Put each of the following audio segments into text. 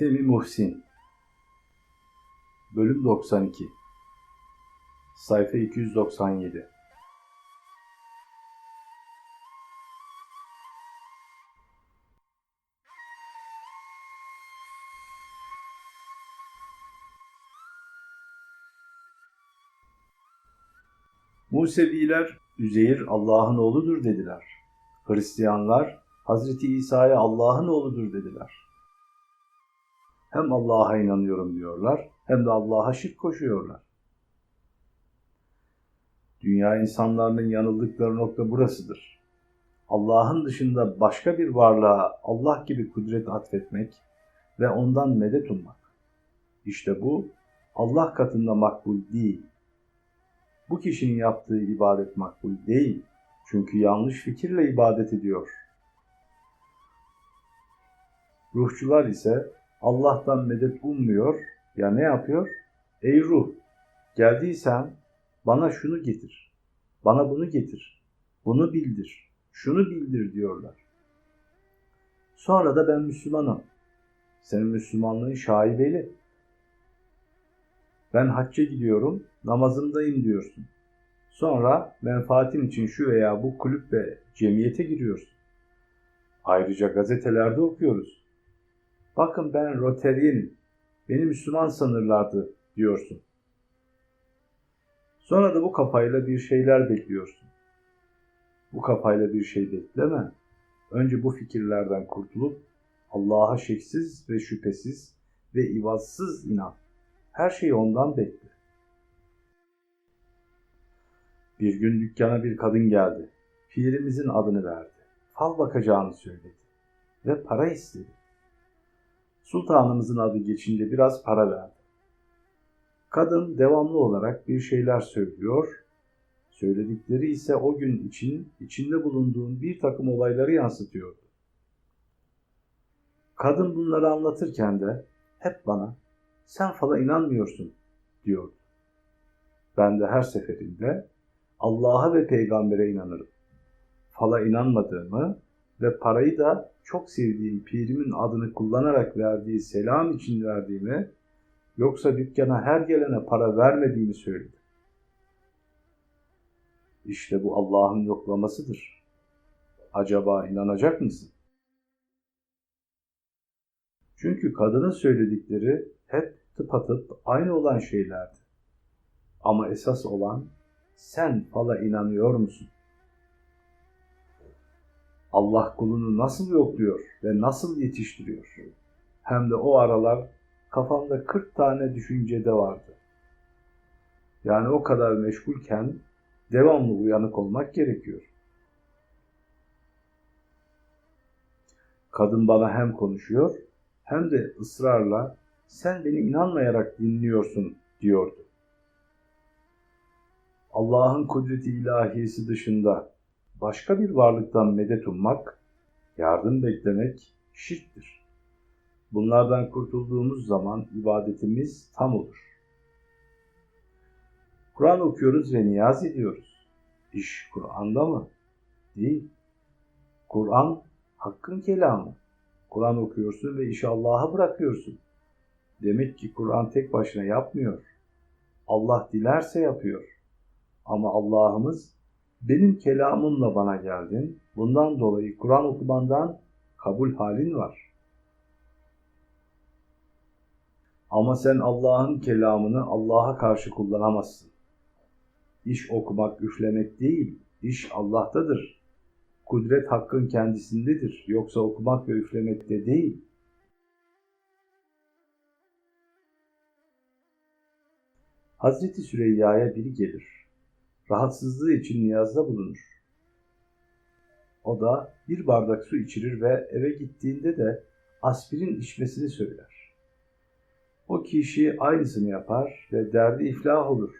Femi Muhsin Bölüm 92 Sayfa 297 Museviler Üzeyir Allah'ın oğludur dediler. Hristiyanlar Hazreti İsa'ya Allah'ın oğludur dediler. Hem Allah'a inanıyorum diyorlar hem de Allah'a şirk koşuyorlar. Dünya insanlarının yanıldıkları nokta burasıdır. Allah'ın dışında başka bir varlığa Allah gibi kudret atfetmek ve ondan medet ummak. İşte bu Allah katında makbul değil. Bu kişinin yaptığı ibadet makbul değil. Çünkü yanlış fikirle ibadet ediyor. Ruhçular ise Allah'tan medet ummuyor. Ya ne yapıyor? Ey ruh, geldiysen bana şunu getir. Bana bunu getir. Bunu bildir. Şunu bildir diyorlar. Sonra da ben Müslümanım. Senin Müslümanlığın şaibeli. Ben hacca gidiyorum, namazındayım diyorsun. Sonra menfaatin için şu veya bu kulüp ve cemiyete giriyorsun. Ayrıca gazetelerde okuyoruz. Bakın ben Rotarie'nim, beni Müslüman sanırlardı diyorsun. Sonra da bu kafayla bir şeyler bekliyorsun. Bu kafayla bir şey bekleme. Önce bu fikirlerden kurtulup Allah'a şeksiz ve şüphesiz ve ivazsız inan. Her şeyi ondan bekle. Bir gün dükkana bir kadın geldi. Pirimizin adını verdi. Fal bakacağını söyledi. Ve para istedi. Sultanımızın adı geçince biraz para verdi. Kadın devamlı olarak bir şeyler söylüyor. Söyledikleri ise o gün için içinde bulunduğun bir takım olayları yansıtıyordu. Kadın bunları anlatırken de hep bana sen fala inanmıyorsun diyordu. Ben de her seferinde Allah'a ve peygambere inanırım. Fala inanmadığımı ve parayı da çok sevdiğim pirimin adını kullanarak verdiği selam için verdiğimi yoksa dükkana her gelene para vermediğimi söyledim. İşte bu Allah'ın yoklamasıdır. Acaba inanacak mısın? Çünkü kadının söyledikleri hep tıpatıp aynı olan şeylerdi. Ama esas olan sen fala inanıyor musun? Allah kulunu nasıl yokluyor ve nasıl yetiştiriyor? Hem de o aralar kafamda 40 tane düşüncede vardı. Yani o kadar meşgulken devamlı uyanık olmak gerekiyor. Kadın bana hem konuşuyor hem de ısrarla sen beni inanmayarak dinliyorsun diyordu. Allah'ın kudreti ilahisi dışında başka bir varlıktan medet ummak, yardım beklemek şirktir. Bunlardan kurtulduğumuz zaman ibadetimiz tam olur. Kur'an okuyoruz ve niyaz ediyoruz. İş Kur'an'da mı? Değil. Kur'an hakkın kelamı. Kur'an okuyorsun ve işi Allah'a bırakıyorsun. Demek ki Kur'an tek başına yapmıyor. Allah dilerse yapıyor. Ama Allah'ımız benim kelamımla bana geldin. Bundan dolayı Kur'an okumandan kabul halin var. Ama sen Allah'ın kelamını Allah'a karşı kullanamazsın. İş okumak, üflemek değil, iş Allah'tadır. Kudret hakkın kendisindedir. Yoksa okumak ve üflemekte değil. Hazreti Süreyya'ya biri gelir. Rahatsızlığı için niyazda bulunur. O da bir bardak su içirir ve eve gittiğinde de aspirin içmesini söyler. O kişi aynısını yapar ve derdi iflah olur.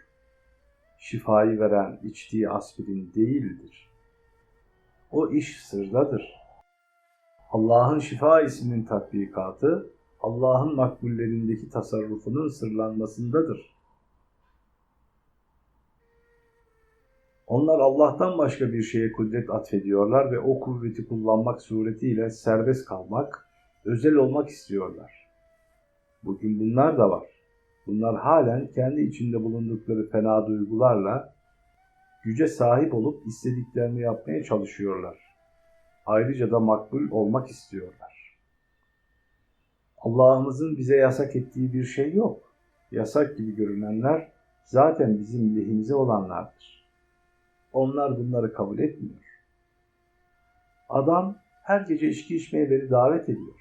Şifayı veren içtiği aspirin değildir. O iş sırdadır. Allah'ın şifa isminin tatbikatı, Allah'ın makbullerindeki tasarrufunun sırlanmasındadır. Onlar Allah'tan başka bir şeye kudret atfediyorlar ve o kuvveti kullanmak suretiyle serbest kalmak, özel olmak istiyorlar. Bugün bunlar da var. Bunlar halen kendi içinde bulundukları fena duygularla güce sahip olup istediklerini yapmaya çalışıyorlar. Ayrıca da makbul olmak istiyorlar. Allah'ımızın bize yasak ettiği bir şey yok. Yasak gibi görünenler zaten bizim lehimize olanlardır. Onlar bunları kabul etmiyor. Adam her gece içki içmeye beni davet ediyor.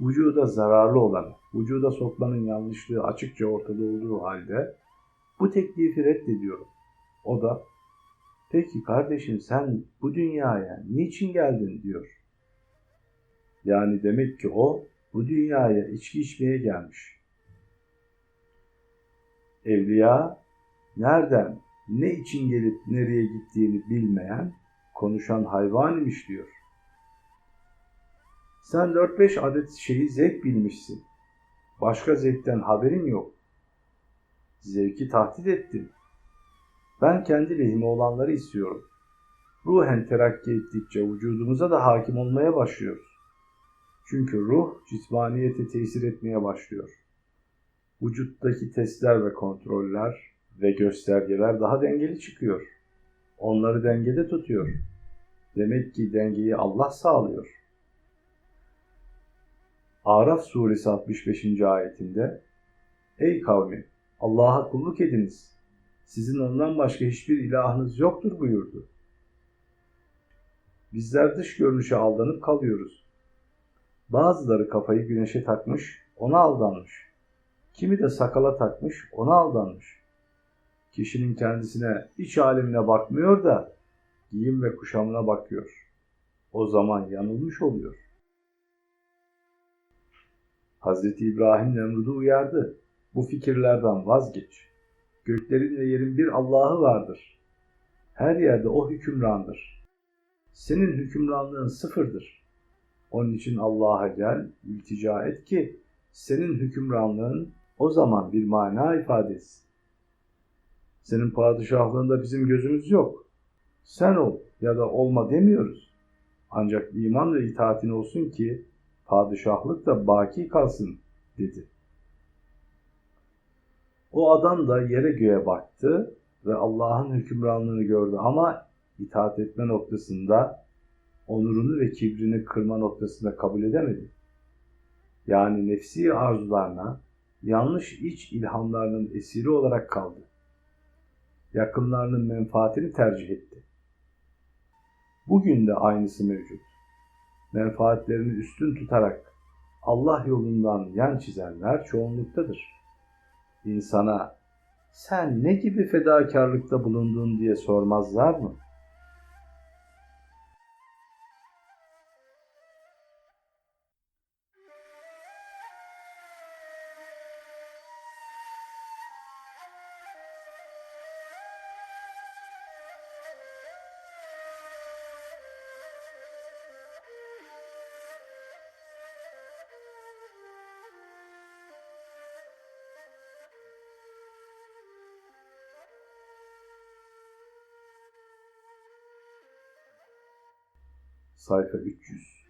Vücuda zararlı olanı, vücuda sokmanın yanlışlığı açıkça ortada olduğu halde bu teklifi reddediyorum. O da peki kardeşim sen bu dünyaya niçin geldin diyor. Yani demek ki o bu dünyaya içki içmeye gelmiş. Evliya nereden, ne için gelip nereye gittiğini bilmeyen, konuşan hayvan imiş diyor. Sen 4-5 adet şeyi zevk bilmişsin. Başka zevkten haberin yok. Zevki tahdit ettin. Ben kendi lehime olanları istiyorum. Ruhen terakki ettikçe vücudumuza da hakim olmaya başlıyoruz. Çünkü ruh cismaniyete tesir etmeye başlıyor. Vücuttaki testler ve kontroller ve göstergeler daha dengeli çıkıyor. Onları dengede tutuyor. Demek ki dengeyi Allah sağlıyor. Araf suresi 65. ayetinde Ey kavmi Allah'a kulluk ediniz. Sizin ondan başka hiçbir ilahınız yoktur buyurdu. Bizler dış görünüşe aldanıp kalıyoruz. Bazıları kafayı güneşe takmış, ona aldanmış. Kimi de sakala takmış, ona aldanmış. Kişinin kendisine, iç alemine bakmıyor da giyim ve kuşamına bakıyor. O zaman yanılmış oluyor. Hazreti İbrahim Nemrud'u uyardı. Bu fikirlerden vazgeç. Göklerin ve yerin bir Allah'ı vardır. Her yerde o hükümrandır. Senin hükümranlığın sıfırdır. Onun için Allah'a gel, iltica et ki senin hükümranlığın o zaman bir mana ifade. Senin padişahlığında bizim gözümüz yok. Sen ol ya da olma demiyoruz. Ancak iman ve itaatin olsun ki padişahlık da baki kalsın dedi. O adam da yere göğe baktı ve Allah'ın hükümranlığını gördü ama itaat etme noktasında onurunu ve kibrini kırma noktasında kabul edemedi. Yani nefsi arzularına, yanlış iç ilhamlarının esiri olarak kaldı. Yakınlarının menfaatini tercih etti. Bugün de aynısı mevcut. Menfaatlerini üstün tutarak Allah yolundan yan çizenler çoğunluktadır. İnsana sen ne gibi fedakarlıkta bulundun diye sormazlar mı? Sayfa 300